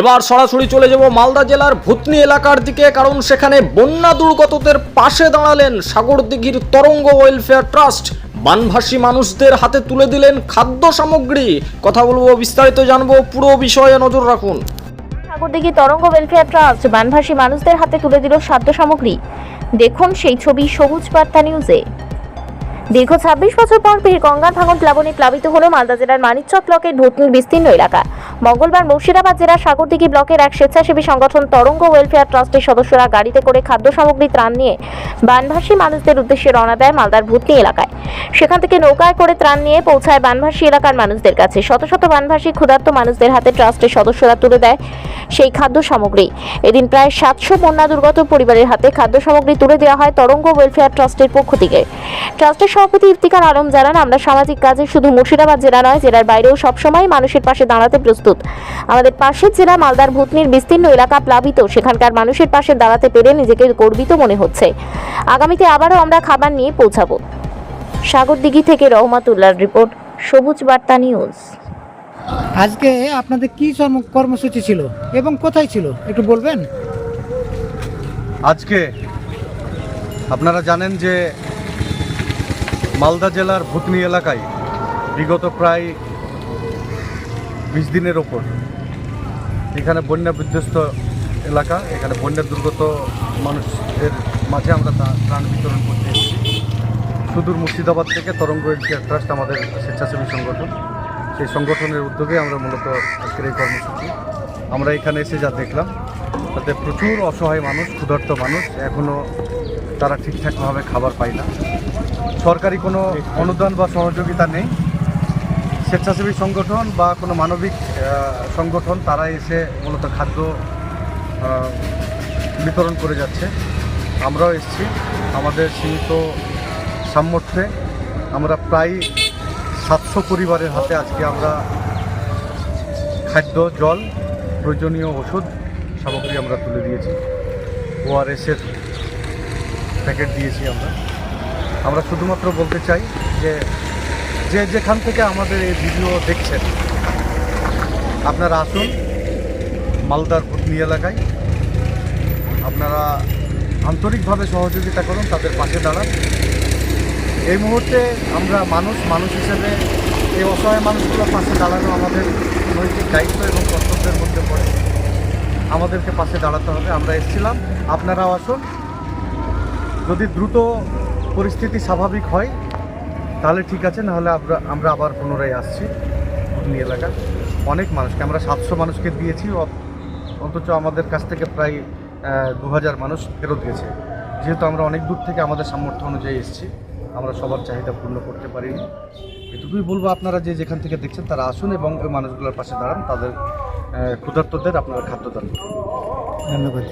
এবার সরাসরি চলে যাব মালদা জেলার ভুতনি এলাকার দিকে, কারণ সেখানে বন্যা দুর্গতদের পাশে দাঁড়ালেন সাগরদিঘির তরঙ্গ ওয়েলফেয়ার ট্রাস্ট বানভাসী মানুষদের হাতে তুলে দিলেন খাদ্য সামগ্রী। কথা বলব, বিস্তারিত জানব, পুরো বিষয়ে নজর রাখুন। সাগরদিঘি তরঙ্গ ওয়েলফেয়ার ট্রাস্ট বানভাসী মানুষদের হাতে তুলে দিল খাদ্য সামগ্রী। দেখুন সেই ছবি সবুজ বার্তা নিউজে দীর্ঘ ছাব্বিশ বছর পর ফের গঙ্গার ভাঙন প্লাবনে প্লাবিত হল মালদা জেলার মানিকচক ব্লকের ভোটনির বিস্তীর্ণ এলাকা। মঙ্গলবার মুর্শিদাবাদ জেলার সাগরদিঘি ব্লকের এক স্বেচ্ছাসেবী সংগঠন তরঙ্গ ওয়েলফেয়ার ট্রাস্টের সদস্যরা গাড়িতে করে খাদ্য সামগ্রী ত্রাণ নিয়ে বানভাসী মানুষদের উদ্দেশ্যে রওনা দেয় মালদার ভুতনি এলাকায়। সেখান থেকে নৌকায় করে ত্রাণ নিয়ে পৌঁছায় বানভাসী এলাকার মানুষদের কাছে। শত শত বানভাসী ক্ষুধার্ত মানুষদের হাতে ট্রাস্টের সদস্যরা তুলে দেয় সেই খাদ্য সামগ্রী। এদিন প্রায় সাতশো বন্যা দুর্গত পরিবারের হাতে খাদ্য সামগ্রী তুলে দেওয়া হয় তরঙ্গ ওয়েলফেয়ার ট্রাস্টের পক্ষ থেকে। ট্রাস্টের সভাপতি ইফতিকার আলম জানান, আমরা সামাজিক কাজে শুধু মুর্শিদাবাদ জেলা নয়, জেলার বাইরেও সবসময় মানুষের পাশে দাঁড়াতে প্রস্তুত। আমাদের পাশের জেলা মালদার ভূতনির বিস্তীর্ণ এলাকা প্লাবিত, সেখানকার মানুষের পাশে দাঁড়াতে পেরে নিজেকে গর্বিত মনে হচ্ছে। আগামীতে আবারও আমরা খাবার নিয়ে পৌঁছাবো। সাগরদিঘি থেকে রহমাতুল্লাহর রিপোর্ট সবুজ বার্তা নিউজ। আজকে আপনাদের কি কর্ম- কর্মসূচি ছিল এবং কোথায় ছিল? একটু বলবেন? আজকে আপনারা জানেন যে মালদা জেলার ভুতনি এলাকায় বিগত প্রায় বিশ দিনের ওপর এখানে বন্যা বিধ্বস্ত এলাকা এখানে বন্যা দুর্গত মানুষদের মাঝে আমরা তা- ত্রাণ বিতরণ করতে এসেছি। সুদূর মুর্শিদাবাদ থেকে তরঙ্গ ওয়েলফেয়ার ট্রাস্ট আমাদের স্বেচ্ছাসেবী সংগঠন। সেই সংগঠনের উদ্যোগে আমরা মূলত আজকের এই কর্মসূচি। আমরা এখানে এসে যা দেখলাম, তাতে প্রচুর অসহায় মানুষ, ক্ষুধার্ত মানুষ এখনও তারা ঠিকঠাকভাবে খাবার পায় না। সরকারি কোনো অনুদান বা সহযোগিতা নেই। স্বেচ্ছাসেবী সংগঠন বা কোনো মানবিক সংগঠন, তারা এসে মূলত খাদ্য বিতরণ করে যাচ্ছে। আমরাও এসেছি। আমাদের সীমিত সামর্থ্যে আমরা প্রায় সাতশো পরিবারের হাতে আজকে আমরা খাদ্য, জল, প্রয়োজনীয় ওষুধ সামগ্রী আমরা তুলে দিয়েছি। ওআরএসের প্যাকেট দিয়েছি আমরা। আমরা শুধুমাত্র বলতে চাই যে যে যেখান থেকে আমাদের এই ভিডিও দেখছেন, আপনারা আসুন মালদার ভুতনি এলাকায়। আপনারা আন্তরিকভাবে সহযোগিতা করুন, তাদের পাশে দাঁড়ান। এই মুহূর্তে আমরা মানুষ মানুষ হিসেবে এই অসহায় মানুষগুলোর পাশে দাঁড়ানো আমাদের নৈতিক দায়িত্ব এবং কর্তব্যের মধ্যে পড়ে। আমাদেরকে পাশে দাঁড়াতে হবে, আমরা এসেছিলাম। আপনারাও আসুন। যদি দ্রুত পরিস্থিতি স্বাভাবিক হয়, তাহলে ঠিক আছে, নাহলে আমরা আমরা আবার পুনরায় আসছি ভুতনি এলাকা। অনেক মানুষকে, আমরা সাতশো মানুষকে দিয়েছি অথচ আমাদের কাছ থেকে প্রায় দু হাজার মানুষ ফেরত গেছে। যেহেতু আমরা অনেক দূর থেকে আমাদের সামর্থ্য অনুযায়ী এসেছি। আমরা সবার চাহিদা পূর্ণ করতে পারিনি। এটুকুই বলব আপনারা যে যেখান থেকে দেখছেন তারা আসুন এবং ওই মানুষগুলোর পাশে দাঁড়ান। তাদের ক্ষুধার্তদের আপনারা খাদ্য দান ধন্যবাদ।